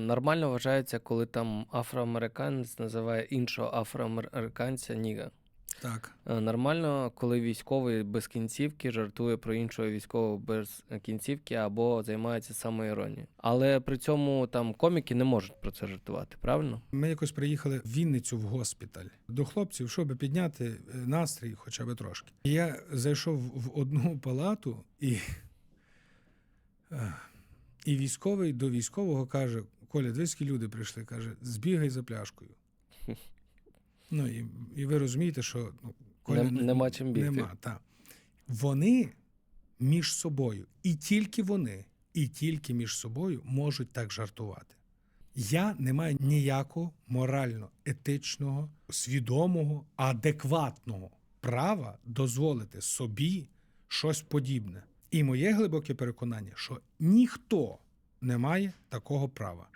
Нормально вважається, коли там афроамериканець називає іншого афроамериканця ніга. Так. Е, Нормально, коли військовий без кінцівки жартує про іншого військового без кінцівки або займається самоіронією. Але при цьому там коміки не можуть про це жартувати, правильно? Ми якось приїхали в Вінницю в госпіталь до хлопців, щоб підняти е, настрій хоча б трошки. Я зайшов в одну палату, і, е, і військовий до військового каже: Коля, двійські люди прийшли, каже, збігай за пляшкою. Ну і, і ви розумієте, що ну, Коля Нем- нема чим бігти. Нема, та. Вони між собою, і тільки вони, і тільки між собою можуть так жартувати. Я не маю ніякого морально-етичного, свідомого, адекватного права дозволити собі щось подібне. І моє глибоке переконання, що ніхто не має такого права.